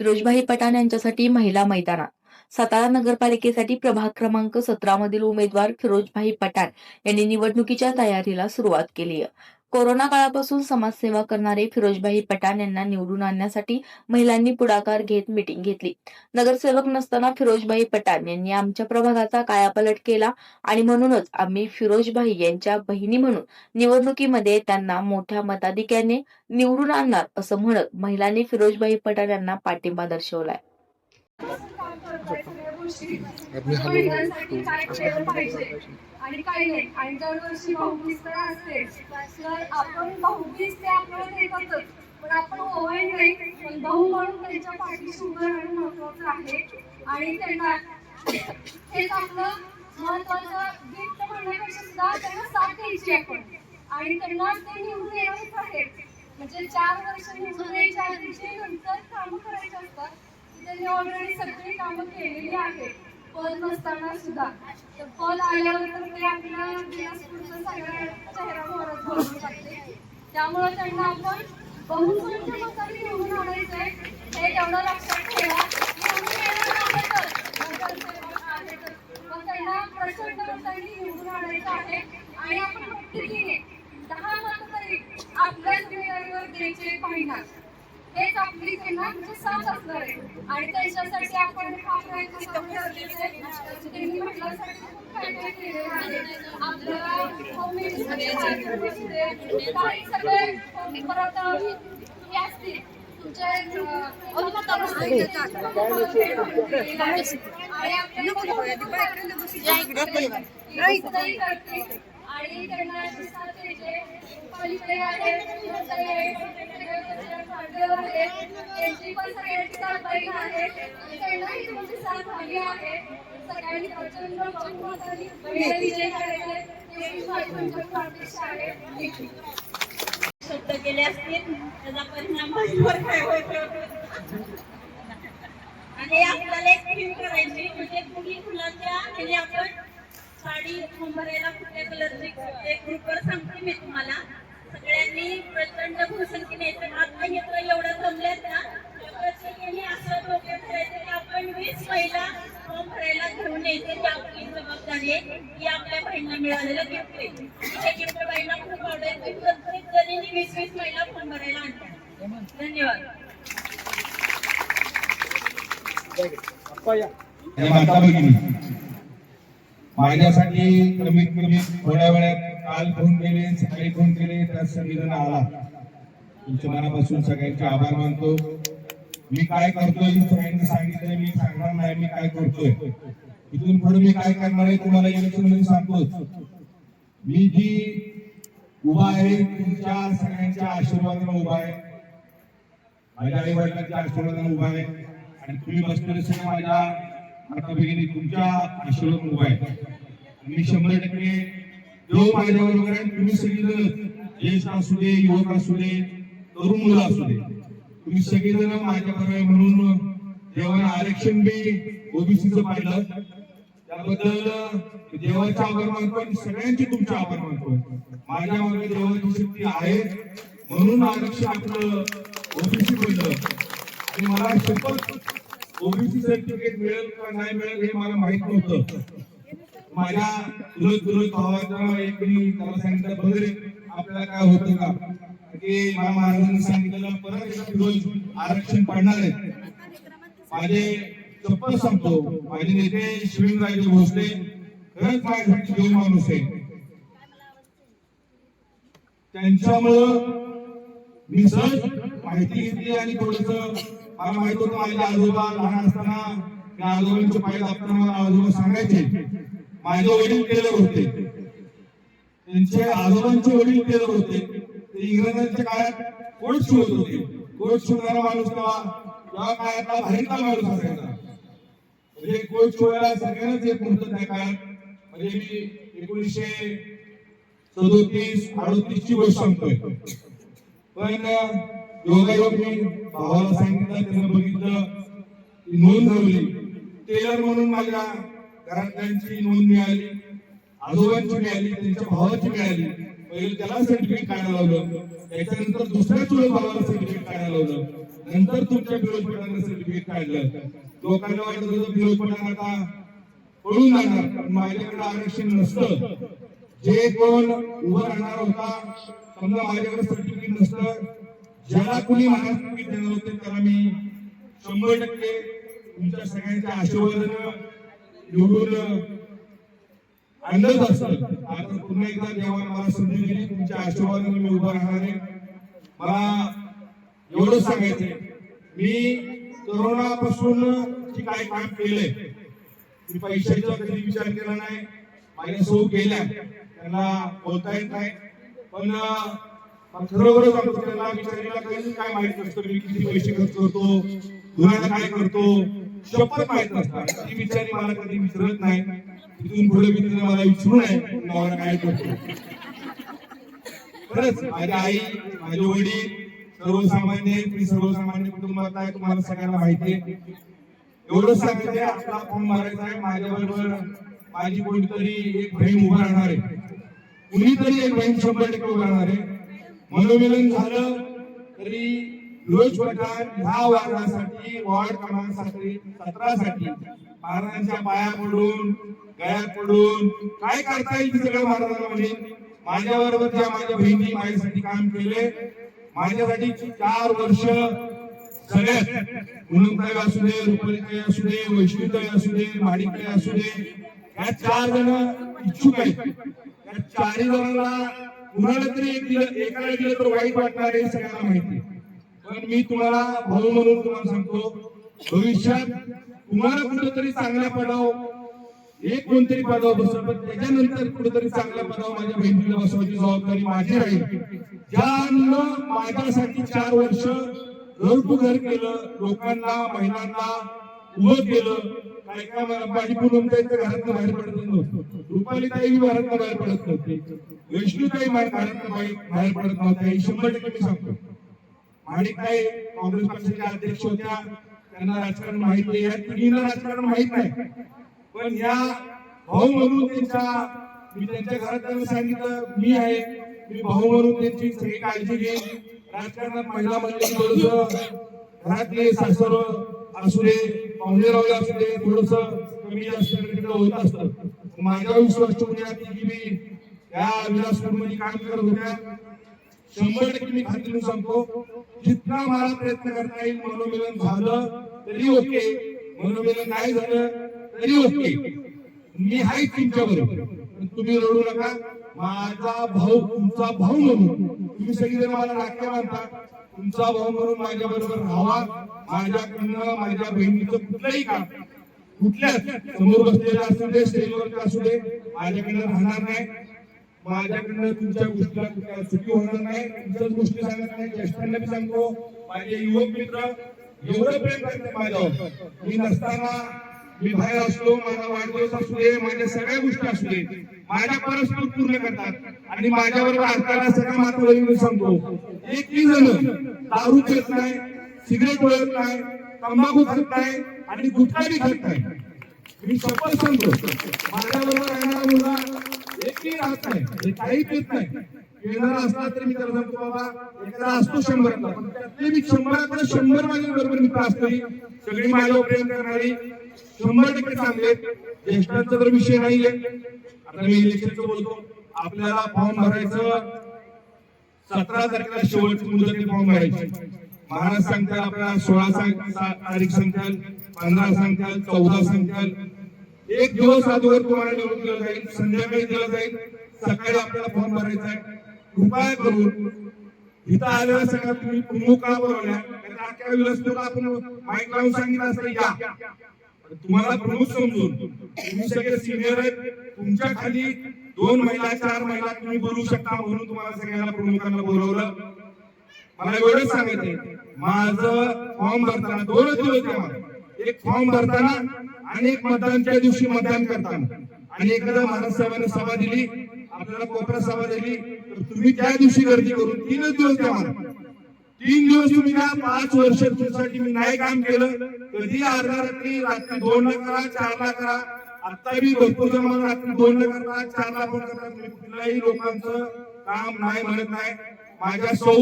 फिरोजभाई पठाण यांच्यासाठी महिला मैदानात सातारा नगरपालिकेसाठी प्रभाग क्रमांक सतरा मधील उमेदवार फिरोजभाई पठाण यांनी निवडणुकीच्या तयारीला सुरुवात केली आहे. कोरोना काळापासून समाजसेवा करणारे फिरोजभाई पठाण यांना निवडून आणण्यासाठी महिलांनी पुढाकार घेत मिटिंग घेतली. नगरसेवक नसताना फिरोजभाई पठाण यांनी आमच्या प्रभागाचा कायापलट केला आणि म्हणूनच आम्ही फिरोजभाई यांच्या बहिणी म्हणून निवडणुकीमध्ये त्यांना मोठ्या मताधिक्याने निवडून आणणार असं म्हणत महिलांनी फिरोजभाई पठाण यांना पाठिंबा दर्शवलाय. आणि काय नाही आणि दरवर्षी भाऊबीज तर असते. तर आपण भाऊबीज ते आपल्याला देतातच. पण आपण ओवाळी नाही पण भाऊ म्हणून त्यांच्या पाठीशी उभं राहणं महत्वाचं आहे. आणि त्यांना हेच आपलं महत्वाचं गिफ्ट म्हणण्यापेक्षा सुद्धा त्यांना साथ द्यायची आपण. आणि त्यांना ते निवडून येणारच आहेत. म्हणजे चार वर्ष निवडून यायच्या आधीचे नंतर काम करायचं असतात. त्यांनी ऑलरेडी सगळी कामं केलेली आहेत. फल नसताना सुद्धा. तर पद आल्यावर तर ते आपल्या दिवसपूरचं सगळ्या चेहरा मोहरात बघू शकते त्यामुळे त्यांना आपण बहुसंख्य मतांनी निवडून आहे हे तेवढं लक्षात ठेवा. मग त्यांना प्रचंड मतांनी निवडून आणायचं आहे. आणि आपण प्रत्येकीने दहा मत तरी आपल्या जिम्मेदारीवर द्यायचे पाहिजे. हेच आपली त्यांना म्हणजे साथ असणार आहे आणि त्याच्यासाठी आपण हा प्रयत्न करून गरजेचं आहे. त्यांनी महिलांसाठी खूप काय काय केलेलं आहे. आपल्याला. काही सगळे परत हे असतील. आणि त्यांना पलीकडे त्यांची पण सगळ्यांची साथ आहे. त्यांनाही तुमची साथ हवी आहे. सगळ्यांनी प्रचंड विजय करायचा आहे. शब्द केले असतील त्याचा परिणाम माझ्यावर काय होतो आणि आपल्याला एक थीम करायची म्हणजे कुणी फुलांच्या म्हणजे आपण साडी भरायला कुठल्या कलरची एक ग्रुपवर सांगते मी तुम्हाला. सगळ्यांनी प्रचंड भूसंख्येने आता येतं एवढं जमलेत ना तर प्रत्येकाने असं डोक्यात की आपण वीस महिला फॉर्म भरायला घेऊन यायचे. ही आपली जबाबदारी आहे. ही आपल्या बहिणीला मिळालेलं गिफ्ट आहे. त्या गिफ्ट बाईंना खूप आवडेल की प्रत्येक जणीने वीस वीस महिला फॉर्म भरायला आणतात. धन्यवाद. माझ्यासाठी कमीत कमी थोड्या वेळात काल फोन केले सकाळी फोन केले तर सगळेजण आला. तुमच्या मनापासून सगळ्यांचे आभार मानतो. मी काय करतोय सगळ्यांनी सांगितलंय मी सांगणार नाही मी काय करतोय. इथून पुढे मी काय करणार आहे तुम्हाला इलेक्शनमध्ये सांगतो मी जी उभा आहे तुमच्या सगळ्यांच्या आशीर्वादाने उभा आहे. माझ्या आई वडिलांच्या आशीर्वादाने उभा आहे. आणि तुम्ही बसलेले सगळे माझ्या आता भगिनी तुमच्या आशीर्वाद उभा आहे. मी शंभर टक्के जो माझ्यावर वगैरे तुम्ही सगळेजण ज्येष्ठ असू दे युवक असू दे तरुण मुलं असू दे तुम्ही सगळेजण माझ्या बरोबर आहे म्हणून जेव्हा आरक्षण बी ओबीसीचं पाहिलं त्याबद्दल देवाचे आभार मानतो आणि सगळ्यांचे तुमचे आभार मानतो. माझ्या मागे देवाची शक्ती आहे म्हणून आरक्षण आपलं ओबीसी पडलं आणि मला शपथ ओबीसी सर्टिफिकेट मिळेल का नाही मिळेल हे मला माहीत नव्हतं. माझ्या चुलत चुलत भावाचा एक मी त्याला सांगितलं बघ आपल्याला काय होतं का? की मला महाराजांनी सांगितलेलं परत एकदा फिरोज आरक्षण पडणार आहे. माझे चप्पल सांगतो माझे नेते शिवेंद्रराजे भोसले खरंच माझ्यासाठी देव माणूस आहे. त्यांच्यामुळं मी सहज माहिती घेतली आणि थोडस मला माहीत होतं माझे आजोबा लहान असताना त्या आजोबांचे पाय आपण मला आजोबा सांगायचे. माझे वडील टेलर होते. त्यांचे आजोबांचे वडील टेलर होते. ते इंग्रजांच्या काळात कोट शिवत होते. कोट शिवणारा माणूस तेव्हा तेव्हा काळातला भारीतला माणूस असायचा. म्हणजे कोट शिवायला सगळ्यांनाच येत नव्हतं त्या काळात. म्हणजे मी एकोणीसशे सदोतीस अडोतीस ची गोष्ट सांगतोय. पण योगायोग मी भावाला सांगितलं त्यानं बघितलं नोंद ठेवली टेलर म्हणून माझ्या घरातल्यांची नोंद मिळाली. आजोबांची मिळाली त्यांच्या भावाची मिळाली. पहिले त्याला सर्टिफिकेट काढायला लावलं. त्याच्यानंतर दुसऱ्या चुलत भावाला सर्टिफिकेट काढायला लावलं. नंतर तुमच्या फिरोज सर्टिफिकेट काढलं. लोकांना वाटत होतं फिरोज आता पळून जाणार माझ्याकडे आरक्षण नसतं. जे कोण उभं राहणार होता समजा माझ्याकडे सर्टिफिकेट नसतं ज्याला कुणी महाराष्ट्र देणार होते त्याला मी शंभर टक्के तुमच्या सगळ्यांच्या आशीर्वादानं निवडून आणलंच असत. आता पुन्हा एकदा देवाने मला संधी दिली तुमच्या आशीर्वादाने मी उभा राहणार आहे. मला एवढंच सांगायचंय मी करोनापासून जे काय काम केलंय मी पैशाचा कधी विचार केला नाही. माझ्या सौ केल्या त्यांना बोलता येत नाही. पण खरोखरच सांगतो त्यांना विचारायला काही काय माहीत नसतं मी किती पैसे खर्च करतो दुनियाला काय करतो शपथ माहीत नसतात ती विचारी मला कधी विचारत नाही. तिथून पुढे मी तिने मला विचारू नये नवरा काय करतो? खरंच माझी आई माझे वडील सर्वसामान्य मी सर्वसामान्य कुटुंबात आहे तुम्हाला सगळ्यांना माहिती आहे. एवढंच सांगितलं आपला फॉर्म मारायचा आहे माझ्या बरोबर माझी कोणीतरी एक बहीण उभा राहणार आहे. कुणीतरी एक बहीण शंभर टक्के उभा राहणार आहे. मनोमिलन झालं तरी फिरोज पठाण ह्या वार्डासाठी वॉर्ड क्रमांकसाठी सतरासाठी महाराजांच्या पाया पडून गळ्यात पडून काय करता येईल सगळं महाराजांना म्हणेन. माझ्या बरोबर ज्या माझ्या बहिणी माझ्यासाठी काम केले माझ्यासाठी चार वर्ष सगळ्यात पूनमताई असू दे रुपालीताई असू दे वैष्णवीताई असू दे माडिकताई असू दे या चार जण इच्छुक आहेत. या चारही जणांना कुणाला तरी एक दिलं एकाला दिलं तर वाईट वाटणार हे सगळ्यांना माहिती पण मी तुम्हाला भाऊ म्हणून तुम्हाला सांगतो भविष्यात तुम्हाला कुठंतरी चांगला पडाव एक कोणतरी पदावर बसव पण त्याच्यानंतर कुठेतरी चांगला पदावर माझ्या बहिणीला बसवायची जबाबदारी माझी राहील. अन्न माझ्यासाठी चार वर्ष घर टू घर केलं लोकांना महिलांना उभं केलं काय काय मला माझी पूनमताई तर घरात बाहेर पडत नव्हतं. रुपाली ताई घरात बाहेर पडत नव्हते. वैष्णूताई घरात बाहेर पडत नव्हत्या हे शंभर टक्के मी सांगतो. आणि काय काँग्रेस पक्षाच्या अध्यक्ष होत्या. त्यांना राजकारण माहीत नाही. या पिढीला राजकारण माहीत नाही. पण या भाऊ म्हणून त्यांच्या मी त्यांच्या घरात त्यांना सांगितलं मी आहे. मी भाऊ म्हणून त्यांची सगळी काळजी घेईन. राजकारणात महिला म्हणजे थोडस घरातले सासर असू दे पाहुणेरावले असू दे थोडस कमी जास्त होत असतं. माझा विश्वास ठेवून या मी या विलासपूरमध्ये काम करत होत्या? शंभर टक्के मी खात्री सांगतो जितका मला प्रयत्न करता येईल मनोमिलन झालं तरी ओके. मनोमिलन नाही झालं तरी ओके. मी आहे तुमच्या बरोबर तुम्ही रडू नका. माझा भाऊ तुमचा भाऊ म्हणून. तुम्ही सगळेजण मला नाट्य मानता. तुमचा भाऊ म्हणून माझ्या बरोबर राहावा माझ्याकडनं माझ्या बहिणीचं कुठलंही काम कुठल्या समोर बसलेला असू दे स्टेजवरचा असू दे माझ्याकडे राहणार नाही. माझ्याकडनं तुमच्या गोष्टीला चुकी होणार नाही. तुमच्याच गोष्टी सांगत नाही. ज्येष्ठांना मी सांगतो माझे युवक मित्र एवढं प्रेम करते माझ्यावर. मी नसताना मी बाहेर असलो माझा वाढदिवस असू दे माझ्या सगळ्या गोष्टी असू दे. माझ्या परस्पर पूर्ण करतात. आणि माझ्याबरोबर असताना सगळ्या मातृभगिनी सांगतो एकही जण दारू पित नाही सिगरेट ओळख नाही तंबाखू खात नाही आणि गुटखाही खात नाही. मी शपथ सांगतो माझ्याबरोबर राहणारा मुलगा एकही राहत नाही. काही पित नाही. येणारा असला तरी मी त्याला सांगतो बाबा एखादा असतो शंभरातला पण त्यातले मी शंभरातला शंभर माझ्या बरोबर मित्र असतोय. सगळी माझ्यावर प्रेम करणारी शंभर टक्के चांगले ज्येष्ठांचा तर विषय नाहीये. आता मी इलेक्शनचं बोलतो. आपल्याला फॉर्म भरायचं सतरा तारखेला शेवटची मुदत फॉर्म भरायची. महाराज सांगताल आपल्याला सोळा सांग तारीख सांगताल पंधरा सांगताल चौदा सांगताल एक दिवस अगोदर तुम्हाला निवडून दिलं जाईल संध्याकाळी दिलं जाईल सकाळी आपल्याला फॉर्म भरायचा आहे. कृपया करून इथं आलेल्या सगळ्या तुम्ही प्रमुख का बोलवल्या? आपण माईक लावून सांगितलं असतं या. तुम्हाला प्रमुख समजून तुम्ही सगळे सिनियर आहेत तुमच्या खाली दोन महिला चार महिला तुम्ही बोलू शकता म्हणून तुम्हाला सगळ्यांना प्रमुखांना बोलवलं. मला एवढंच सांगायचंय माझं फॉर्म भरताना दोनच दिवस द्या मला. एक फॉर्म भरताना आणि एक मतदानच्या दिवशी मतदान करताना. आणि एखादा महाराज साहेबांनी सभा दिली आपल्याला कोपरा सभा दिली तर तुम्ही त्या दिवशी गर्दी करून तीनच दिवस द्या मला तीन दिवस तुम्ही द्या पाच वर्ष तुमच्यासाठी मी नाही काम केलं कधी अर्धा रात्री रात्री दोन ला करा चार ला करा. आता बी भरपूर जमा मला रात्री दोन ला करता चार ला पण करा तुम्ही कुठल्याही लोकांचं काम नाही म्हणत नाही. माझ्या सौ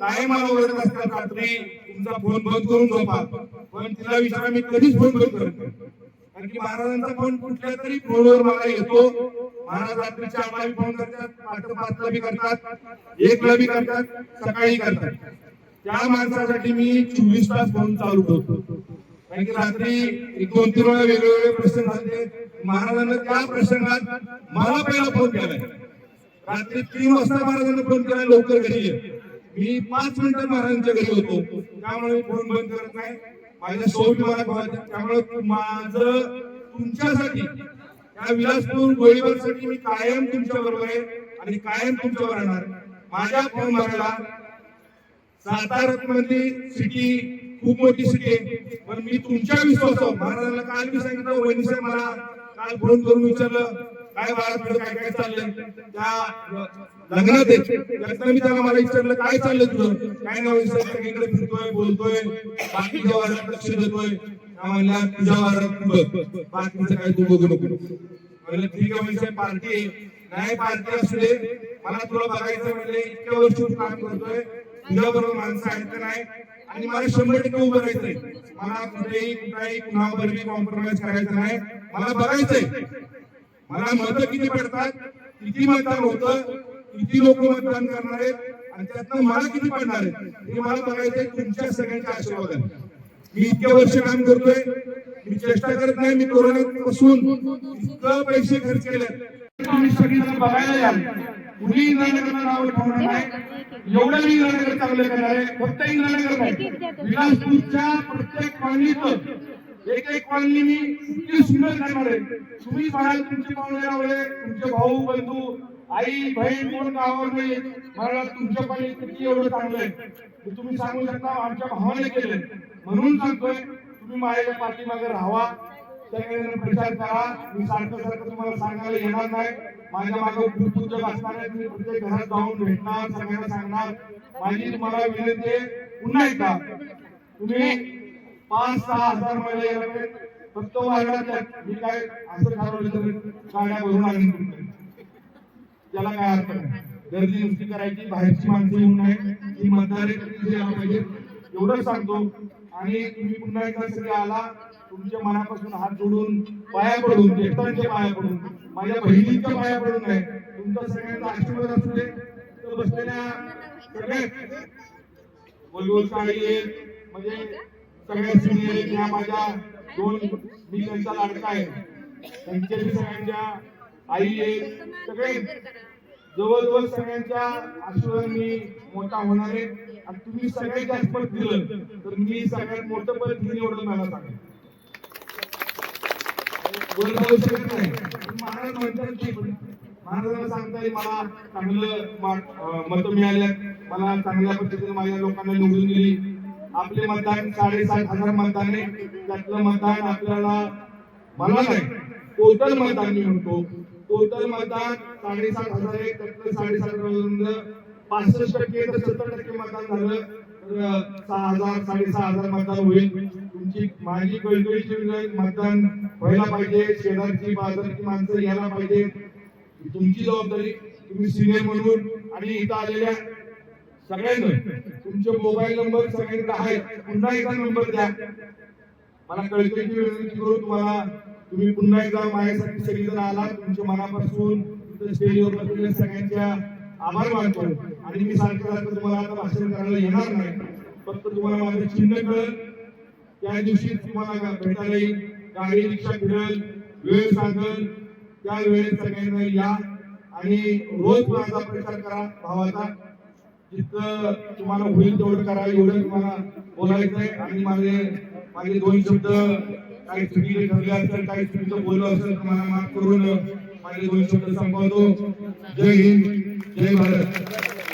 काय मला ओरडत असतात रात्री. तुमचा फोन बंद करून झोपा. पण तिला विचारा मी कधीच फोन करू करत कारण की महाराजांचा फोन कुठल्या तरी फोनवर मला येतो. महाराज रात्रीच्या चारला फोन करतात पाच पाचला बी करतात एकला बी करतात सकाळी करतात. त्या माणसासाठी मी चोवीस तास फोन चालू ठेवतो. कारण की रात्री एक दोन तीन वेळा वेगवेगळे प्रसंग झाले. महाराजांना त्या प्रसंगात मला पहिला फोन केलाय. रात्री तीन वाजता महाराजांना फोन केला लवकर घरी ये. मी पाच मिनिटं महाराजांच्या घरी होतो. त्यामुळे फोन बंद करत नाही. माझ्या सोबत मला त्यामुळे माझं तुमच्यासाठी या विलासपूर गोळीबारसाठी मी कायम तुमच्या बरोबर आहे आणि कायम तुमच्यावर राहणार. माझ्या कुटुंबाला सातारामध्ये सिटी खूप मोठी सिटी आहे. पण मी तुमच्या विश्वासावर महाराजांना काल मी सांगितलं वहिनी साहेब मला काल फोन करून विचारलं काय बाळा काय काय चाललंय? त्या लग्नात आहे. मी त्याला मला विचारलं काय चाललं तुझं? काय नाही सगळीकडे फिरतोय बोलतोय. बाकीच्या वारात लक्ष देतोय. त्या तुझ्या वारात बघ बाकीचं काय तू बघू नको. म्हणलं ठीक आहे वहिनी पार्टी आहे. नाही पार्टी असू दे. मला तुला बघायचं म्हणले इतक्या वर्ष काम करतोय. तुझ्या बरोबर माणसं आहेत का नाही? आणि मला शंभर टक्के उभं राहायचंय. मला कुठेही कुठलाही कुणावर कॉम्प्रोमाइज करायचं नाही. मला बघायचंय. मला मत किती पडतात? किती मतदान होतं? किती लोक मतदान करणार आहेत? आणि त्यातनं मला किती पडणार आहेत? हे मला बघायचंय तुमच्या सगळ्यांच्या आशीर्वादाने. मी इतक्या वर्ष काम करतोय. मी चेष्टा करत नाही. मी कोरोनापासून इतकं पैसे खर्च केले तुम्ही सगळी जण बघायला याल. कुणी इंद्रनगरला नाव ठेवणार नाही. एवढं मी इंद्रानगर चांगलं करणार आहे. फक्त इंद्रानगर नाही. विलासपूरच्या प्रत्येक कॉलनीत एक एक कॉलनी मी इतकी सुंदर करणार आहे. तुम्ही म्हणाल तुमचे पाहुणे रावळे तुमचे भाऊ बंधू आई बहीण कोण गावावर नाही मला तुमच्या पाणी किती एवढं चांगलं आहे. तुम्ही सांगू शकता आमच्या भावाने केलंय. म्हणून सांगतोय तुम्ही माझ्या पाठीमागे राहावा. सगळेजण प्रचार करा. मी सारखं सारखं तुम्हाला सांगायला येणार नाही. माझ्या मागे खूप उद्योग असणार आहे तुम्ही प्रत्येक घरात जाऊन भेटणार सगळ्यांना सांगणार. माझी तुम्हाला विनंती आहे पुन्हा एकदा तुम्ही पाच सहा हजार महिला पण तो फक्त मी काय असं ठरवलं तर गाड्या भरून आणून त्याला काय अर्थ नाही. गर्दी नुसती करायची बाहेरची माणसं येऊन नाही ही मतदार पाहिजे. एवढं सांगतो. आणि तुम्ही पुन्हा एकदा सगळे आला तुमच्या मनापासून हात जोडून पाया पडून ज्येष्ठांच्या पाया पडून माझ्या बहिणींच्या पाया पडून नाही तुमचा सगळ्यांचा आशीर्वाद असू दे. तर बसलेल्या सगळे बोलबोल साडी म्हणजे सगळ्या सिनियर या माझ्या दोन मी त्यांचा लाडका आहे. त्यांच्या सगळ्यांच्या आई आहेत सगळे जवळजवळ सगळ्यांच्या आशीर्वाद मी मोठा होणार आहे. आणि तुम्ही सगळ्यात जास्त पद दिलं तर मी सगळ्यात मोठं पद मी निवडून मला सांगेन शकत नाही. महाराज म्हणतात की महाराजांना सांगता येईल मला चांगलं मत मिळाल्या मला चांगल्या पद्धतीने माझ्या लोकांना निवडून दिली. आपले मतदान साडेसात हजार मतदान त्यातलं मतदान आपल्याला मला नाही. टोटल मतदान मी म्हणतो. टोटल मतदान साडेसात हजार आहे त्यातलं साडेसात हजार पासष्ट टक्के तर सत्तर टक्के मतदान झालं. तर सहा हजार साडेसहा हजार मतदान होईल. तुमची माझी कळकळीची मतदान व्हायला पाहिजे. शेजारची बाजारची माणसं यायला पाहिजे. तुमची जबाबदारी तुम्ही सिनियर म्हणून आणि इथं आलेल्या सगळ्यांना तुमचे मोबाईल नंबर सगळ्यांकडे आहेत. पुन्हा एकदा नंबर द्या. मला कळकळीची विनंती करू तुम्हाला. तुम्ही पुन्हा एकदा माझ्यासाठी सगळीजण आला तुमच्या मनापासून स्टेजवर बसलेल्या सगळ्यांच्या आभार मानतो. आणि मी सारखं सारखं तुम्हाला आता भाषण करायला येणार नाही. फक्त तुम्हाला माझं चिन्ह कळेल. त्या दिवशी तुम्हाला भेटायला येईल. गाडी रिक्षा फिरल. वेळ सांगेल. त्या वेळेत सगळ्यांना या. आणि रोज माझा प्रचार करा भावाचा. जितकं तुम्हाला होईल तेवढं करा एवढं तुम्हाला बोलायचं आहे आणि माझे माझे दोन शब्द काही चुकीचे ठरले असेल काही चुकीचं बोललो असेल तुम्हाला माफ करून माझे दोन शब्द संपवतो. जय हिंद जय भारत.